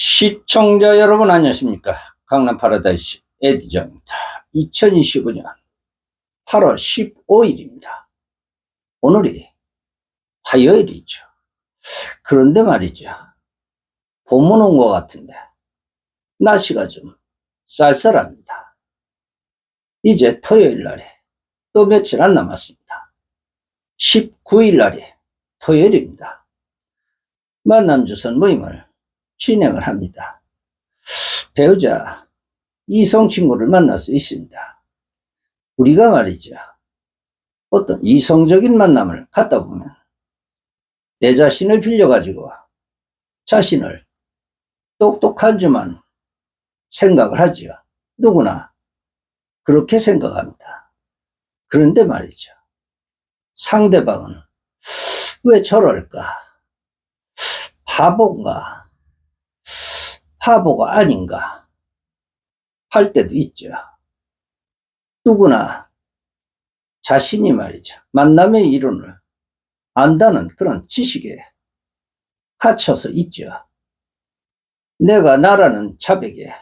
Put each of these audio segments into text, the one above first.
시청자 여러분 안녕하십니까? 강남 파라다이스 에디저입니다. 2025년 8월 15일입니다. 오늘이 화요일이죠. 그런데 말이죠. 봄은 온 것 같은데 날씨가 좀 쌀쌀합니다. 이제 토요일 날에 또 며칠 안 남았습니다. 19일 날이 토요일입니다. 만남 주선 모임을 진행을 합니다. 배우자 이성 친구를 만날 수 있습니다. 우리가 말이죠. 어떤 이성적인 만남을 갖다 보면 내 자신을 빌려가지고 자신을 똑똑한 줄만 생각을 하지요. 누구나 그렇게 생각합니다. 그런데 말이죠. 상대방은 왜 저럴까? 바본가? 바보가 아닌가 할 때도 있죠. 누구나 자신이 말이죠. 만남의 이론을 안다는 그런 지식에 갇혀서 있죠. 내가 나라는 자백에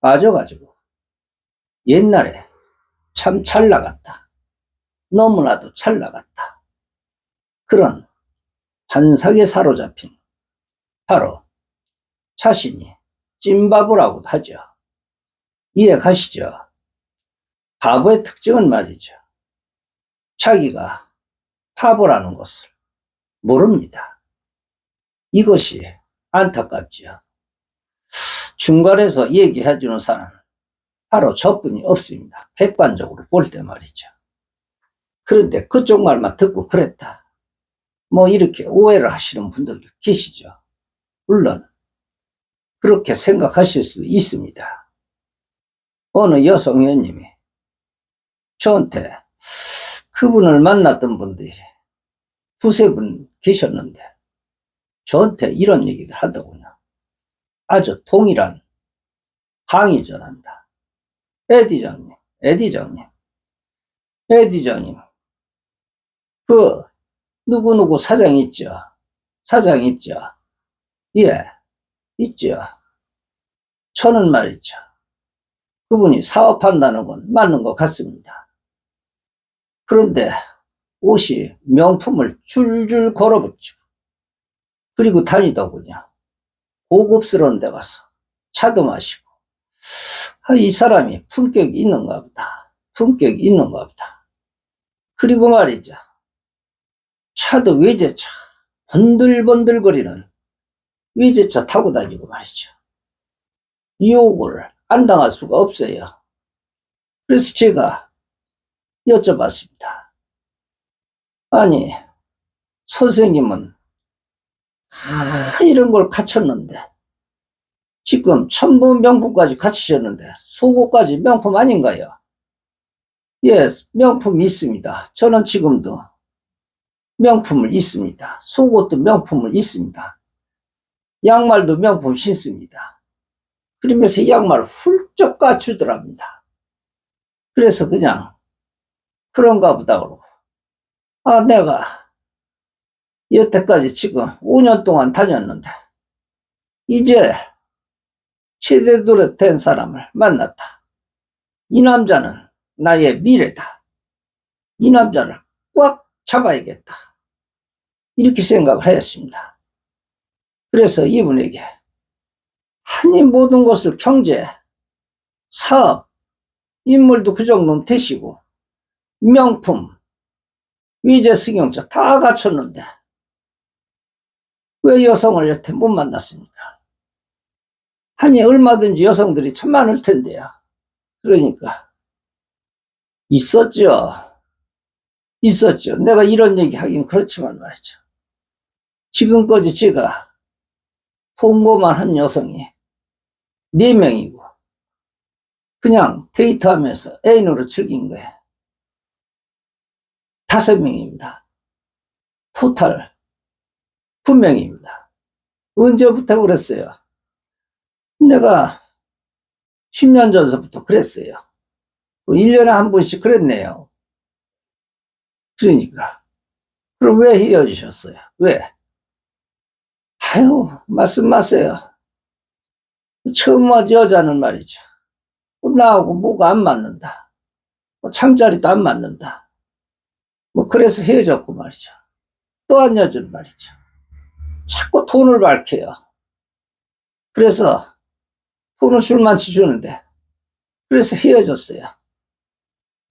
빠져가지고 옛날에 참 잘 나갔다. 너무나도 잘 나갔다. 그런 환상에 사로잡힌 바로 자신이 찐바보라고도 하죠. 이해 가시죠? 바보의 특징은 말이죠. 자기가 바보라는 것을 모릅니다. 이것이 안타깝죠. 중간에서 얘기해주는 사람은 바로 저뿐이 없습니다. 객관적으로 볼 때 말이죠. 그런데 그쪽 말만 듣고 그랬다. 뭐 이렇게 오해를 하시는 분들도 계시죠. 물론 그렇게 생각하실 수도 있습니다. 어느 여성 의원님이 저한테 그분을 만났던 분들이 두세 분 계셨는데 저한테 이런 얘기를 하더군요. 아주 동일한 항의 전한다. 에디장님, 에디장님, 에디장님, 그 누구누구 사장 있죠? 사장 있죠? 예, 있죠. 저는 말이죠. 그분이 사업한다는 건 맞는 것 같습니다. 그런데 옷이 명품을 줄줄 걸어붙이고 그리고 다니더군요. 고급스러운 데 가서 차도 마시고 아, 이 사람이 품격이 있는가 보다. 품격이 있는가 보다. 그리고 말이죠. 차도 외제차 번들번들거리는 위제차 타고 다니고 말이죠. 유혹을 안 당할 수가 없어요. 그래서 제가 여쭤봤습니다. 아니, 선생님은 아, 이런 걸 갖췄는데 지금 천부 명품까지 갖추셨는데 속옷까지 명품 아닌가요? 예, 명품이 있습니다. 저는 지금도 명품을 있습니다. 속옷도 명품을 있습니다. 양말도 명품 신습니다. 그러면서 양말을 훌쩍 갖추더랍니다. 그래서 그냥 그런가 보다 그러고 아 내가 여태까지 지금 5년 동안 다녔는데 이제 제대로 된 사람을 만났다. 이 남자는 나의 미래다. 이 남자를 꽉 잡아야겠다. 이렇게 생각을 하였습니다. 그래서 이분에게 한이 모든 것을 경제, 사업, 인물도 그 정도는 되시고 명품, 위제 승용차 다 갖췄는데 왜 여성을 여태 못 만났습니까? 한이 얼마든지 여성들이 참 많을 텐데요. 그러니까 있었죠. 있었죠. 내가 이런 얘기 하긴 그렇지만 말이죠. 지금까지 제가 통보만 한 여성이 4명이고 그냥 데이트하면서 애인으로 즐긴 거예요. 5명입니다. 토탈 9명입니다. 언제부터 그랬어요? 내가 10년 전서부터 그랬어요. 1년에 한 번씩 그랬네요. 그러니까. 그럼 왜 헤어지셨어요? 왜? 아유, 말씀 마세요. 처음 뭐 여자는 말이죠. 나하고 뭐가 안 맞는다. 뭐 잠자리도 안 맞는다. 뭐 그래서 헤어졌고 말이죠. 또 한 여자는 말이죠. 자꾸 돈을 밝혀요. 그래서 돈을 술만치 주는데 그래서 헤어졌어요.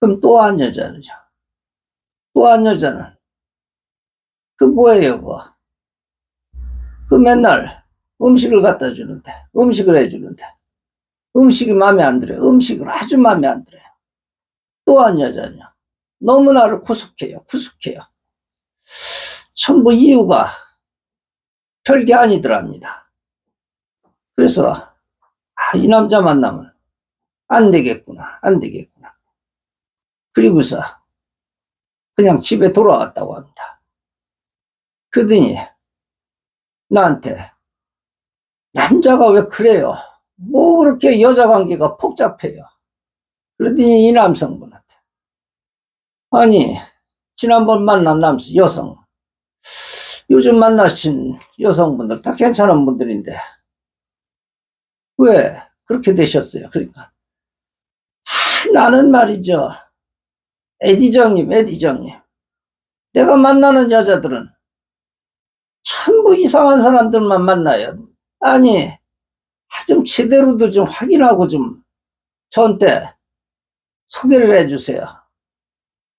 그럼 또 한 여자는요. 또 한 여자는 그 뭐예요, 그거? 그 맨날 음식을 갖다 주는데 음식을 해주는데 음식이 마음에 안 들어요. 음식을 아주 마음에 안 들어요. 또한 여자는요. 너무 나를 구속해요. 구속해요. 전부 이유가 별게 아니더랍니다. 그래서 아, 이 남자 만나면 안 되겠구나. 안 되겠구나. 그리고서 그냥 집에 돌아왔다고 합니다. 그러더니 나한테 남자가 왜 그래요? 뭐 그렇게 여자 관계가 복잡해요? 그러더니 이 남성분한테 아니 지난번 만난 남성 여성 요즘 만나신 여성분들 다 괜찮은 분들인데 왜 그렇게 되셨어요? 그러니까 아, 나는 말이죠 에디정님 에디정님 내가 만나는 여자들은 전부 이상한 사람들만 만나요. 아니, 아, 좀 제대로도 좀 확인하고 좀 저한테 소개를 해주세요.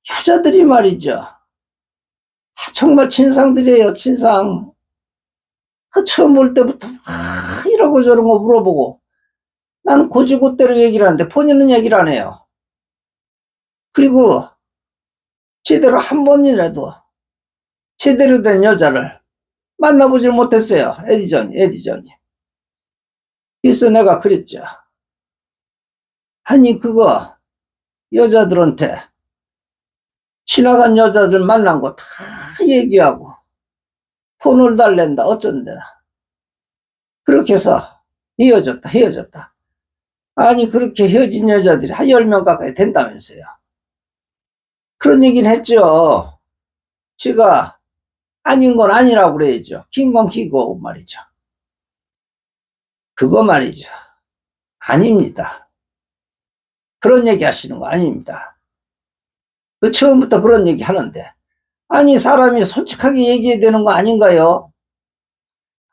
여자들이 말이죠. 아, 정말 진상들이에요, 진상. 그 처음 올 때부터 아, 이러고 저러고 물어보고 나는 고지고대로 얘기를 하는데 본인은 얘기를 안 해요. 그리고 제대로 한 번이라도 제대로 된 여자를 만나보질 못했어요. 에디전, 에디전이. 그래서 내가 그랬죠. 아니, 그거, 여자들한테, 지나간 여자들 만난 거 다 얘기하고, 돈을 달랜다, 어쩐다. 그렇게 해서 헤어졌다, 헤어졌다. 아니, 그렇게 헤어진 여자들이 한 10명 가까이 된다면서요. 그런 얘기는 했죠. 제가 아닌 건 아니라고 그래야죠. 긴 건 기고 말이죠. 그거 말이죠. 아닙니다. 그런 얘기 하시는 거 아닙니다. 그 처음부터 그런 얘기 하는데 아니 사람이 솔직하게 얘기해야 되는 거 아닌가요?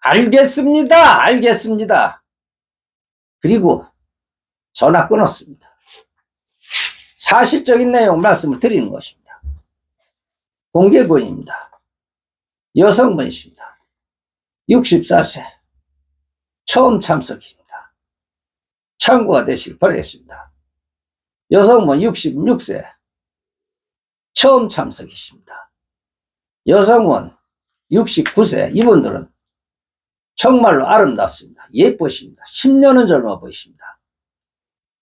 알겠습니다. 알겠습니다. 그리고 전화 끊었습니다. 사실적인 내용 말씀을 드리는 것입니다. 공개본입니다. 여성분이십니다. 64세. 처음 참석입니다. 참고가 되시길 바라겠습니다. 여성분 66세. 처음 참석이십니다. 여성분 69세. 이분들은 정말로 아름답습니다. 예쁘십니다. 10년은 젊어 보이십니다.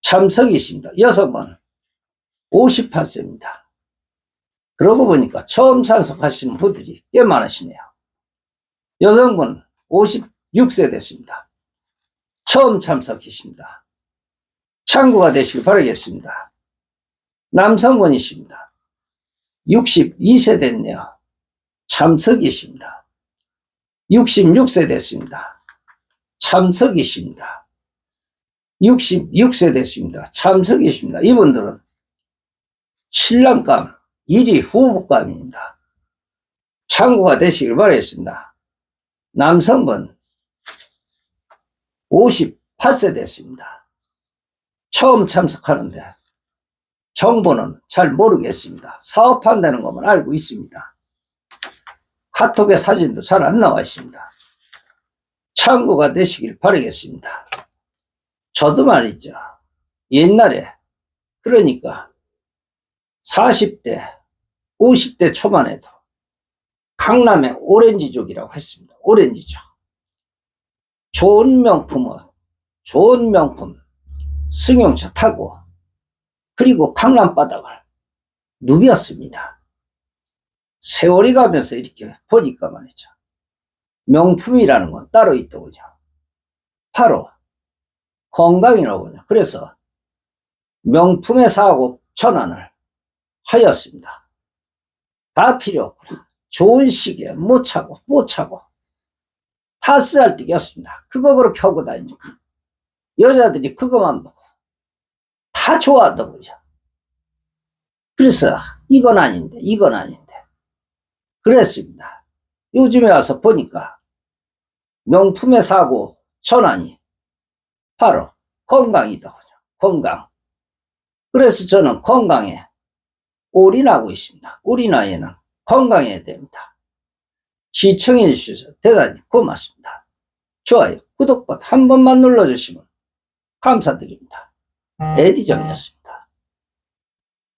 참석이십니다. 여성분 58세입니다. 그러고 보니까 처음 참석하시는 분들이 꽤 많으시네요. 여성분 56세 됐습니다. 처음 참석이십니다. 참고가 되시길 바라겠습니다. 남성분이십니다. 62세 됐네요. 참석이십니다. 66세 됐습니다. 참석이십니다. 66세 됐습니다. 참석이십니다. 이분들은 신랑감 1위 후보감입니다. 참고가 되시길 바라겠습니다. 남성분 58세 됐습니다. 처음 참석하는데 정보는 잘 모르겠습니다. 사업한다는 것만 알고 있습니다. 카톡의 사진도 잘 안 나와 있습니다. 참고가 되시길 바라겠습니다. 저도 말이죠. 옛날에 그러니까 40대 50대 초반에도 강남의 오렌지족이라고 했습니다. 오렌지족. 좋은 명품은 좋은 명품 승용차 타고 그리고 강남 바닥을 누볐습니다. 세월이 가면서 이렇게 보니까 말이죠. 명품이라는 건 따로 있더군요. 바로 건강이라고요. 그래서 명품에 사고 전환을 하였습니다. 다 필요 없구나. 좋은 시기에 못 차고 못 차고 다 쓰잘데기 없습니다. 그거 그렇게 하고 다니니까 여자들이 그것만 보고 다 좋아하더군요. 그래서 이건 아닌데, 이건 아닌데. 그랬습니다. 요즘에 와서 보니까 명품의 사고 전환이 바로 건강이더군요. 건강. 그래서 저는 건강에 올인하고 있습니다. 우리 나이에는 건강해야 됩니다. 시청해 주셔서 대단히 고맙습니다. 좋아요, 구독 버튼 한 번만 눌러주시면 감사드립니다. 에디정이었습니다.